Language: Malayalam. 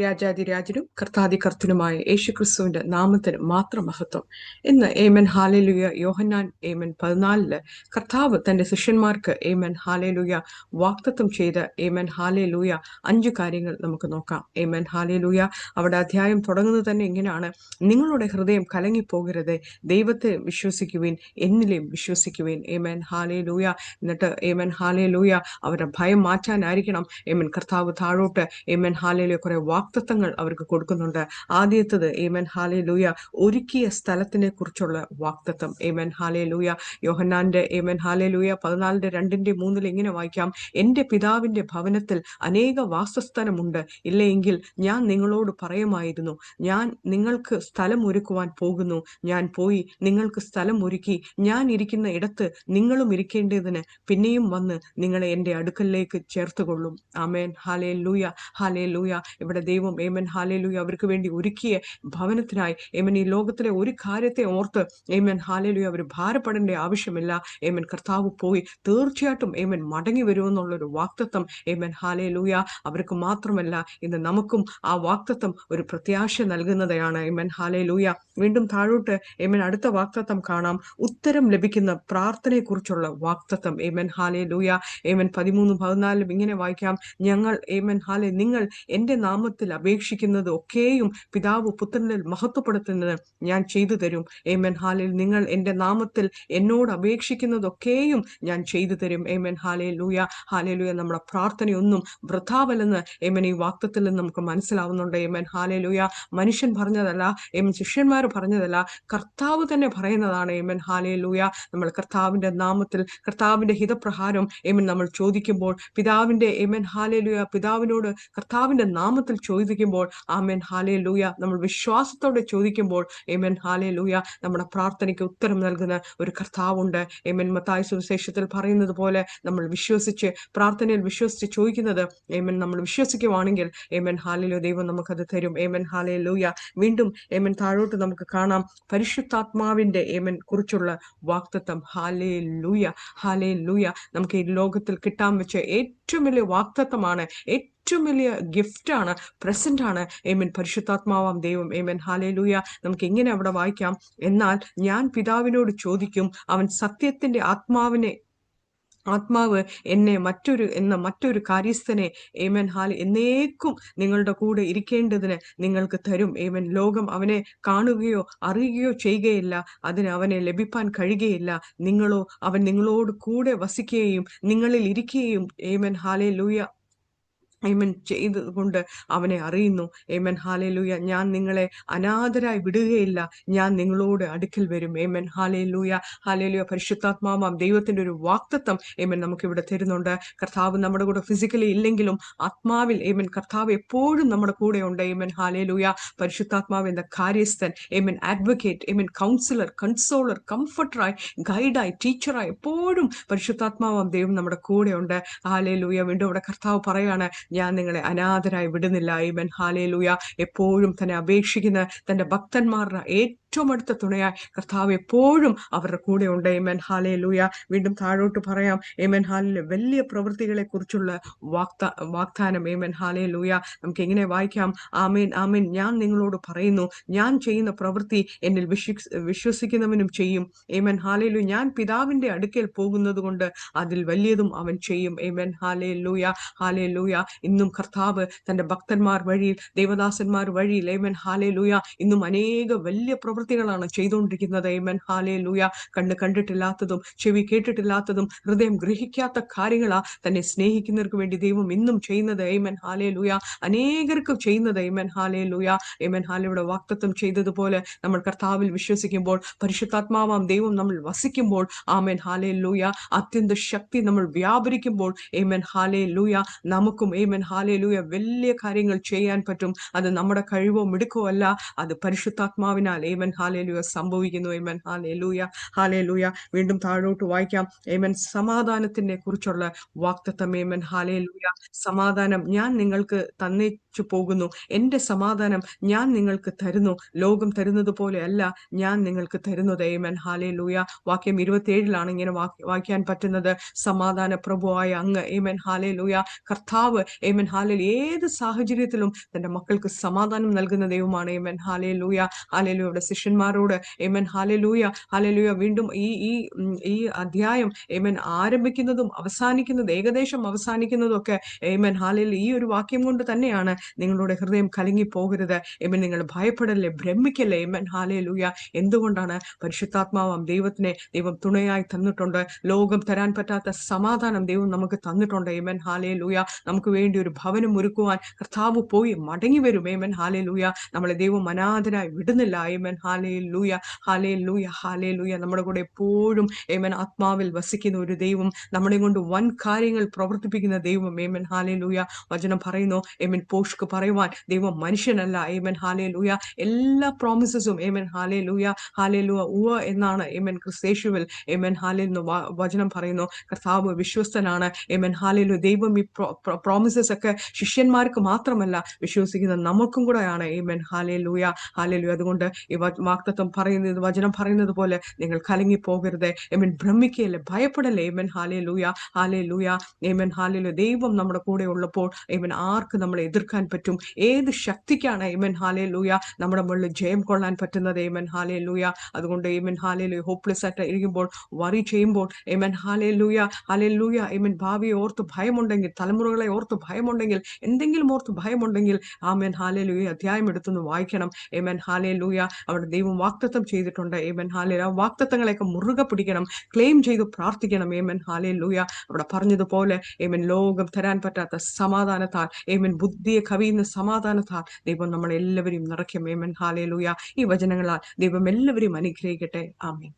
രാജാതിരാജനും കർത്താതികർത്തനുമായ യേശുക്രിസ്തുവിന്റെ നാമത്തിന് മാത്രം മഹത്വം. ഇന്ന് ഏമൻ ഹാലേലുയ. യോഹന്നാൻ ഏമൻ പതിനാലിൽ കർത്താവ് തന്റെ ശിഷ്യന്മാർക്ക് ഏമൻ ഹാലേലുയ വാക്തത്വം ചെയ്ത ഏമൻ ഹാലേലൂയ അഞ്ചു കാര്യങ്ങൾ നമുക്ക് നോക്കാം. ഏമൻ ഹാലേലുയ അവിടെ അധ്യായം തുടങ്ങുന്നത് തന്നെ ഇങ്ങനെയാണ്. നിങ്ങളുടെ ഹൃദയം കലങ്ങിപ്പോകരുത് ദൈവത്തെ വിശ്വസിക്കുവിൻ എന്നിലെയും വിശ്വസിക്കുവിൻ. Amen hallelujah. എന്നിട്ട് ഏമൻ ഹാലേലൂയ അവരുടെ ഭയം മാറ്റാനായിരിക്കണം. ഏമൻ കർത്താവ് താഴോട്ട്. ഏമൻ ഹാലേലുയ കുറെ വാക്തത്വങ്ങൾ അവർക്ക് കൊടുക്കുന്നുണ്ട്. ആദ്യത്തത് ഏമൻ ഹാലേ ലൂയ ഒരുക്കിയ സ്ഥലത്തിനെ കുറിച്ചുള്ള വാക്തത്വം. ഏമൻ ഹാലേ ലൂയ യോഹന്നാന്റെ ഏമൻ ഹാലേ ലൂയ പതിനാലിന്റെ രണ്ടിന്റെ മൂന്നിൽ ഇങ്ങനെ വായിക്കാം. എന്റെ പിതാവിന്റെ ഭവനത്തിൽ അനേക വാസസ്ഥലമുണ്ട്. ഇല്ലെങ്കിൽ ഞാൻ നിങ്ങളോട് പറയുമായിരുന്നു ഞാൻ നിങ്ങൾക്ക് സ്ഥലം ഒരുക്കുവാൻ പോകുന്നു. ഞാൻ പോയി നിങ്ങൾക്ക് സ്ഥലം ഒരുക്കി ഞാൻ ഇരിക്കുന്ന ഇടത്ത് നിങ്ങളും ഇരിക്കേണ്ടതിന് പിന്നെയും വന്ന് നിങ്ങളെ എന്റെ അടുക്കലേക്ക് ചേർത്തുകൊള്ളും. ആമേൻ ഹാലേ ലൂയ ഹാലേ ലൂയ ഇവിടെ ദൈവം ഏമൻ ഹാലേലുയ അവർക്ക് വേണ്ടി ഒരുക്കിയ ഭവനത്തിനായി ഏമൻ ഈ ലോകത്തിലെ ഒരു കാര്യത്തെ ഓർത്ത് ഏമൻ ഹാലേലുയ അവർ ഭാരപ്പെടേണ്ട ആവശ്യമില്ല. ഏമൻ കർത്താവ് പോയി തീർച്ചയായിട്ടും ഏമൻ മടങ്ങി വരുമെന്നുള്ളൊരു വാക്തത്വം ഏമൻ ഹാലേലുയ അവർക്ക് മാത്രമല്ല ഇന്ന് നമുക്കും ആ വാക്തത്വം ഒരു പ്രത്യാശ നൽകുന്നതാണ് ഏമൻ ഹാലേ ലൂയ വീണ്ടും താഴോട്ട് ഏമൻ അടുത്ത വാക്തത്വം കാണാം. ഉത്തരം ലഭിക്കുന്ന പ്രാർത്ഥനയെക്കുറിച്ചുള്ള വാക്തത്വം. ഏമൻ ഹാലെ ലൂയ ഏമൻ പതിമൂന്നും പതിനാലിലും ഇങ്ങനെ വായിക്കാം. ഞങ്ങൾ ഏമൻ ഹാലെ നിങ്ങൾ എന്റെ നാമത്തിൽ അപേക്ഷിക്കുന്നത് ഒക്കെയും പിതാവ് പുത്രനിൽ മഹത്വപ്പെടുത്തുന്നത് ഞാൻ ചെയ്തു തരും. ഏമൻ ഹാലിൽ നിങ്ങൾ എന്റെ നാമത്തിൽ എന്നോട് അപേക്ഷിക്കുന്നതൊക്കെയും ഞാൻ ചെയ്തു തരും. ഏമൻ ഹാലെ ലൂയ ഹാലെ ലൂയ നമ്മുടെ പ്രാർത്ഥനയൊന്നും വൃഥാവല്ലെന്ന് ഏമൻ ഈ വാക്തത്തിൽ നിന്ന് നമുക്ക് മനസ്സിലാവുന്നുണ്ട്. ഏമൻ ഹാലെ ലൂയ മനുഷ്യൻ പറഞ്ഞതല്ല. ഏമൻ ശിഷ്യന്മാർ പറഞ്ഞതല്ല. കർത്താവ് തന്നെ പറയുന്നതാണ് ഏമൻ ഹാലേ ലൂയ നമ്മൾ കർത്താവിന്റെ നാമത്തിൽ കർത്താവിന്റെ ഹിതപ്രകാരം ഏമൻ നമ്മൾ ചോദിക്കുമ്പോൾ പിതാവിന്റെ ഏമൻ ഹാലേ ലൂയ പിതാവിനോട് കർത്താവിന്റെ നാമത്തിൽ ചോദിക്കുമ്പോൾ ആമേൻ ഹാലേ ലൂയ നമ്മൾ വിശ്വാസത്തോടെ ചോദിക്കുമ്പോൾ ഏമൻ ഹാലേ ലൂയ നമ്മുടെ പ്രാർത്ഥനയ്ക്ക് ഉത്തരം നൽകുന്ന ഒരു കർത്താവുണ്ട്. ഏമൻ മത്തായ സുവിശേഷത്തിൽ പറയുന്നത് പോലെ നമ്മൾ വിശ്വസിച്ച് പ്രാർത്ഥനയിൽ വിശ്വസിച്ച് ചോദിക്കുന്നത് ഏമൻ നമ്മൾ വിശ്വസിക്കുവാണെങ്കിൽ ഏമൻ ഹാലയിലോ ദൈവം നമുക്കത് തരും. ഏമൻ ലൂയ വീണ്ടും ഏമൻ താഴോട്ട് നമുക്ക് കാണാം. പരിശുദ്ധാത്മാവിന്റെ ഏമൻ കുറിച്ചുള്ള വാക്തത്വം. ഹാലേ ലൂയ ഹാലേ ലൂയ നമുക്ക് ഈ ലോകത്തിൽ കിട്ടാൻ വെച്ച ഏറ്റവും വലിയ വാക്തത്വമാണ് ഏറ്റവും വലിയ ഗിഫ്റ്റാണ് പ്രസന്റ് ആണ് ഏമൻ പരിശുദ്ധാത്മാവാം ദൈവം. ഏമൻ ഹാലേ ലൂയ നമുക്ക് എങ്ങനെ അവിടെ വായിക്കാം? എന്നാൽ ഞാൻ പിതാവിനോട് ചോദിക്കും അവൻ സത്യത്തിന്റെ ആത്മാവിനെ ആത്മാവ് എന്നെ മറ്റൊരു എന്ന മറ്റൊരു കാര്യസ്ഥനെ ഏമൻ ഹാൽ എന്നേക്കും നിങ്ങളുടെ കൂടെ ഇരിക്കേണ്ടതിന് നിങ്ങൾക്ക് തരും. ഏമൻ ലോകം അവനെ കാണുകയോ അറിയുകയോ ചെയ്യുകയില്ല. അതിന് അവനെ ലഭിപ്പാൻ കഴിയുകയില്ല. നിങ്ങളോ അവൻ നിങ്ങളോട് കൂടെ വസിക്കുകയും നിങ്ങളിൽ ഇരിക്കുകയും ഏമൻ ഹാലെ ലൂയ ഏമൻ ചെയ്തുകൊണ്ട് അവനെ അറിയുന്നു. ഏമൻ ഹാലേലൂയ ഞാൻ നിങ്ങളെ അനാഥരായി വിടുകയില്ല. ഞാൻ നിങ്ങളോട് അടുക്കൽ വരും. ഏമൻ ഹാലേലൂയ ഹാലേലൂയ പരിശുദ്ധാത്മാവാം ദൈവത്തിന്റെ ഒരു വാക്തത്വം ഏമൻ നമുക്ക് ഇവിടെ തരുന്നുണ്ട്. കർത്താവ് നമ്മുടെ കൂടെ ഫിസിക്കലി ഇല്ലെങ്കിലും ആത്മാവിൽ ഏമൻ കർത്താവ് എപ്പോഴും നമ്മുടെ കൂടെ ഉണ്ട്. ഏമൻ ഹാലേലൂയ പരിശുദ്ധാത്മാവ് എന്ന കാര്യസ്ഥൻ ഏമൻ അഡ്വക്കേറ്റ് ഏമൻ കൗൺസിലർ കൺസോളർ കംഫർട്ടറായി ഗൈഡായി ടീച്ചറായി എപ്പോഴും പരിശുദ്ധാത്മാവാം ദൈവം നമ്മുടെ കൂടെ ഉണ്ട്. ഹാലേലൂയ വീണ്ടും ഇവിടെ കർത്താവ് പറയാണ് ഞാൻ നിങ്ങളെ അനാഥരായി വിടുന്നില്ല. ഈ ബൻഹാലയിലൂയ എപ്പോഴും തന്നെ അപേക്ഷിക്കുന്ന തന്റെ ഭക്തന്മാരുടെ ഏറ്റവും അടുത്ത തുണയായി കർത്താവ് എപ്പോഴും അവരുടെ കൂടെ ഉണ്ട്. എമൻ ഹാലേ ലൂയ വീണ്ടും താഴോട്ട് പറയാം. എമൻ ഹാലിലെ വലിയ പ്രവൃത്തികളെ കുറിച്ചുള്ള വാഗ്ദാ വാഗ്ദാനം. എമൻ ഹാലേ ലൂയ നമുക്ക് എങ്ങനെ വായിക്കാം? ആമേൻ ആമേൻ ഞാൻ നിങ്ങളോട് പറയുന്നു ഞാൻ ചെയ്യുന്ന പ്രവൃത്തി എന്നിൽ വിശ്വസ് വിശ്വസിക്കുന്നവനും ചെയ്യും. ഏമൻ ഹാലേ ലൂ ഞാൻ പിതാവിന്റെ അടുക്കൽ പോകുന്നത് കൊണ്ട് അതിൽ വലിയതും അവൻ ചെയ്യും. ഏമൻ ഹാലേ ലൂയ ഹാലേ ലൂയ ഇന്നും കർത്താവ് തന്റെ ഭക്തന്മാർ വഴിയിൽ ദേവദാസന്മാർ വഴിയിൽ ഏമൻ ഹാലേ ലൂയ ഇന്നും അനേക വലിയ പ്രവൃത്തികളാണ് ചെയ്തുകൊണ്ടിരിക്കുന്നത്. ഏമൻ ഹാലേ ലൂയ കണ്ണ് കണ്ടിട്ടില്ലാത്തതും ചെവി കേട്ടിട്ടില്ലാത്തതും ഹൃദയം ഗ്രഹിക്കാത്ത കാര്യങ്ങളാ തന്നെ സ്നേഹിക്കുന്നവർക്ക് വേണ്ടി ദൈവം ഇന്നും ചെയ്യുന്നത്. ഏമൻ ഹാലേ ലൂയ അനേകർക്ക് ചെയ്യുന്നത്. ഏമൻ ഹാലേ ലൂയ ഏമൻ ഹാലയുടെ വാക്തത്വം ചെയ്തതുപോലെ നമ്മൾ കർത്താവിൽ വിശ്വസിക്കുമ്പോൾ പരിശുദ്ധാത്മാവാം ദൈവം നമ്മൾ വസിക്കുമ്പോൾ ആമേൻ ഹാലേ ലൂയ അത്യന്ത ശക്തി നമ്മൾ വ്യാപരിക്കുമ്പോൾ ഏമൻ ഹാലേ ലൂയ നമുക്കും ഏമൻ ഹാലേ ലൂയ വലിയ കാര്യങ്ങൾ ചെയ്യാൻ പറ്റും. അത് നമ്മുടെ കഴിവോ മിടുക്കോ അല്ല. അത് പരിശുദ്ധാത്മാവിനാൽ ഏമൻ ഹാലേലുയ സംഭവിക്കുന്നു. ഏമൻ ഹാലേലൂയ ഹാലേലൂയ വീണ്ടും താഴോട്ട് വായിക്കാം. ഏമൻ സമാധാനത്തിനെ കുറിച്ചുള്ള വാക്തത്വം. ഏമൻ ഹാലേലൂയ സമാധാനം ഞാൻ നിങ്ങൾക്ക് തന്നിച്ചു പോകുന്നു. എന്റെ സമാധാനം ഞാൻ നിങ്ങൾക്ക് തരുന്നു. ലോകം തരുന്നത് പോലെയല്ല ഞാൻ നിങ്ങൾക്ക് തരുന്നത്. ഏമൻ ഹാലേലൂയ വാക്യം ഇരുപത്തിയേഴിലാണ് ഇങ്ങനെ വായിക്കാൻ പറ്റുന്നത്. സമാധാന പ്രഭുവായ അങ്ങ്. ഏമൻ ഹാലേലൂയ കർത്താവ്. ഏമൻ ഹാലേൽ ഏത് സാഹചര്യത്തിലും തന്റെ മക്കൾക്ക് സമാധാനം നൽകുന്ന ദൈവമാണ്. ഏമൻ ഹാലേലൂയ ഹാലേലൂയുടെ ശിഷ്യന്മാരോട് ഏമൻ ഹാലലൂയ ഹാലലൂയ വീണ്ടും ഈ ഈ ഈ അധ്യായം ഏമൻ ആരംഭിക്കുന്നതും അവസാനിക്കുന്നതും ഏകദേശം അവസാനിക്കുന്നതും ഒക്കെ ഏമൻ ഹാലേൽ ഈ ഒരു വാക്യം കൊണ്ട് തന്നെയാണ് നിങ്ങളുടെ ഹൃദയം കലങ്ങി പോകരുത് ഏമൻ നിങ്ങൾ ഭയപ്പെടല്ലേ? ഭ്രമിക്കല്ലേ? ഏമൻ ഹാലലൂയ എന്തുകൊണ്ടാണ് പരിശുദ്ധാത്മാവാം ദൈവത്തിനെ ദൈവം തുണയായി തന്നിട്ടുണ്ട്? ലോകം തരാൻ പറ്റാത്ത സമാധാനം ദൈവം നമുക്ക് തന്നിട്ടുണ്ട്. ഏമൻ ഹാലേ ലൂയ നമുക്ക് വേണ്ടി ഒരു ഭവനം ഒരുക്കുവാൻ കർത്താവ് പോയി മടങ്ങി വരും. ഏമൻ ഹാലേ ലൂയ നമ്മളെ ദൈവം അനാഥനായി വിടുന്നില്ല. ഏമൻ ഹാലേ ലൂയ ഹാലേ ലൂയ ഹാലേ ലൂയ നമ്മുടെ കൂടെ എപ്പോഴും ഏമൻ ആത്മാവിൽ വസിക്കുന്ന ഒരു ദൈവം നമ്മളെ കൊണ്ട് വൻ കാര്യങ്ങൾ പ്രവർത്തിപ്പിക്കുന്ന ദൈവം ഏമൻ ഹാലേ ലൂയ വചനം പറയുന്നു ഏമൻ പോഷ്ക്ക് പറയുവാൻ ദൈവം മനുഷ്യനല്ല ഏമൻ ഹാലേ ലൂയ എല്ലാ പ്രോമിസസും ഏമൻ ഹാലേ ലൂയ ഹാലേ ലൂയ ഉവ എന്നാണ് ഏമൻ ക്രിസ്തേശുവിൽ ഏമൻ ഹാലേ എന്ന് വചനം പറയുന്നു. കർത്താവ് വിശ്വസ്തനാണ് ഏമൻ ഹാലിലു ദൈവം ഈ പ്രോമിസസ് ഒക്കെ ശിഷ്യന്മാർക്ക് മാത്രമല്ല വിശ്വസിക്കുന്ന നമുക്കും കൂടെയാണ് ഏമൻ ഹാലേ ലൂയ ഹാലേ അതുകൊണ്ട് ഈ വാക്തത്വം പറയുന്നത് വചനം പറയുന്നത് പോലെ നിങ്ങൾ കലങ്ങി പോകരുത് എമൻ ഭ്രമിക്കല്ലേ ഭയപ്പെടല്ലേ? എമൻ ഹാലേ ലൂയ ഹാലേ ലൂയ എമൻ ഹാലേ ദൈവം നമ്മുടെ കൂടെ ഉള്ളപ്പോൾ എമൻ ആർക്ക് നമ്മളെ എതിർക്കാൻ പറ്റും? ഏത് ശക്തിക്കാണ് എമൻ ഹാലേ ലൂയ നമ്മുടെ മുകളിൽ ജയം കൊള്ളാൻ പറ്റുന്നത്? എമൻ ഹാലേ ലൂയ അതുകൊണ്ട് എമൻ ഹാലേ ലൂയ ഹോപ്പ്ലെസ് ആയിട്ട് ഇരിക്കുമ്പോൾ വറി ചെയ്യുമ്പോൾ എമൻ ഹാലേ ലൂയ ഹാലേ ലൂയ എമൻ ഭാവിയെ ഓർത്ത് ഭയമുണ്ടെങ്കിൽ തലമുറകളെ ഓർത്ത് ഭയമുണ്ടെങ്കിൽ എന്തെങ്കിലും ഓർത്ത് ഭയമുണ്ടെങ്കിൽ ആമൻ ഹാലേ ലൂയ അധ്യായം എടുത്തുനിന്ന് വായിക്കണം. എമൻ ഹാലേ ലൂയ അവിടെ ദൈവം വാക്തത്വം ചെയ്തിട്ടുണ്ട്. ഏമൻ ഹാലേ ആ വാക്തത്വങ്ങളെയൊക്കെ മുറുകെ പിടിക്കണം. ക്ലെയിം ചെയ്ത് പ്രാർത്ഥിക്കണം. ഏമൻ ഹാലേ ലൂയ അവിടെ പറഞ്ഞതുപോലെ ഏമൻ ലോകം തരാൻ പറ്റാത്ത സമാധാനത്താൽ ഏമൻ ബുദ്ധിയെ കവിയുന്ന സമാധാനത്താൽ ദൈവം നമ്മളെല്ലാവരെയും നിറയ്ക്കും. ഏമൻ ഹാലേ ലൂയ ഈ വചനങ്ങളാൽ ദൈവം എല്ലാവരെയും അനുഗ്രഹിക്കട്ടെ. ആമേൻ